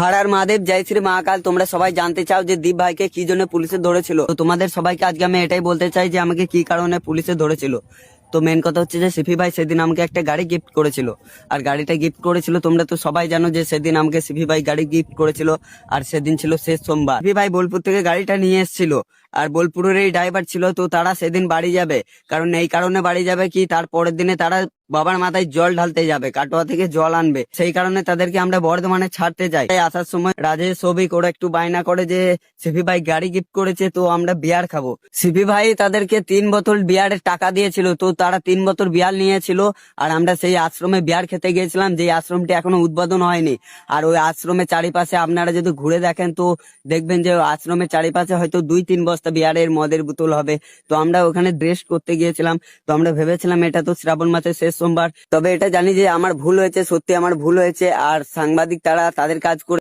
হারার মহাদেব, জয় শ্রী মহাকাল। তোমরা সবাই জানতে চাও যে দীপ ভাইকে কি জন্য পুলিশে ধরেছিল। তো তোমাদের সবাইকে আজকে আমি এটাই বলতে চাই যে আমাকে কি কারণে পুলিশে ধরেছিল। তো মেন কথা হচ্ছে যে সিফি ভাই সেদিন আমাকে একটা গাড়ি গিফট করেছিল। আর গাড়িটা গিফট করেছিল, তোমরা তো সবাই জানো যে সেদিন আমাকে সিফি ভাই গাড়ি গিফট করেছিল। আর সেদিন ছিল শেষ সোমবার। সিফি ভাই বোলপুর থেকে গাড়িটা নিয়ে এসেছিল। আর বোলপুরের এই ড্রাইভার ছিল তো তারা সেদিন বাড়ি যাবে। কারণ এই কারণে বাড়ি যাবে কি, তার পরের দিনে তারা বাবার মাথায় জল ঢালতে যাবে, কাটোয়া থেকে জল আনবে। সেই কারণে তাদেরকে আমরা বর্ধমানে ছাড়তে যাই। তাই আসার সময় রাজেশ সবিক ওরা একটু বায়না করে যে, সিপি ভাই গাড়ি গিফট করেছে, তো আমরা বিয়ার খাব। সিপি ভাই তাদেরকে তিন বোতল বিয়ারের টাকা দিয়েছিল, তো তারা তিন বোতল বিয়ার নিয়েছিল। আর আমরা সেই আশ্রমে বিয়ার খেতে গিয়েছিলাম যে আশ্রমটি এখনও উদ্বোধন হয়নি। আর ওই আশ্রমের চারিপাশে আপনারা যদি ঘুরে দেখেন, তো দেখবেন যে আশ্রমের চারিপাশে হয়তো দুই, তিন বস্তা বিয়ারের মদের বোতল হবে। তো আমরা ওখানে ড্রেস করতে গিয়েছিলাম। তো আমরা ভেবেছিলাম এটা তো শ্রাবণ মাসের শেষ সোমবার। তবে এটা জানি যে আমার ভুল হয়েছে, সত্যি আমার ভুল হয়েছে। আর সাংবাদিক তারা তাদের কাজ করে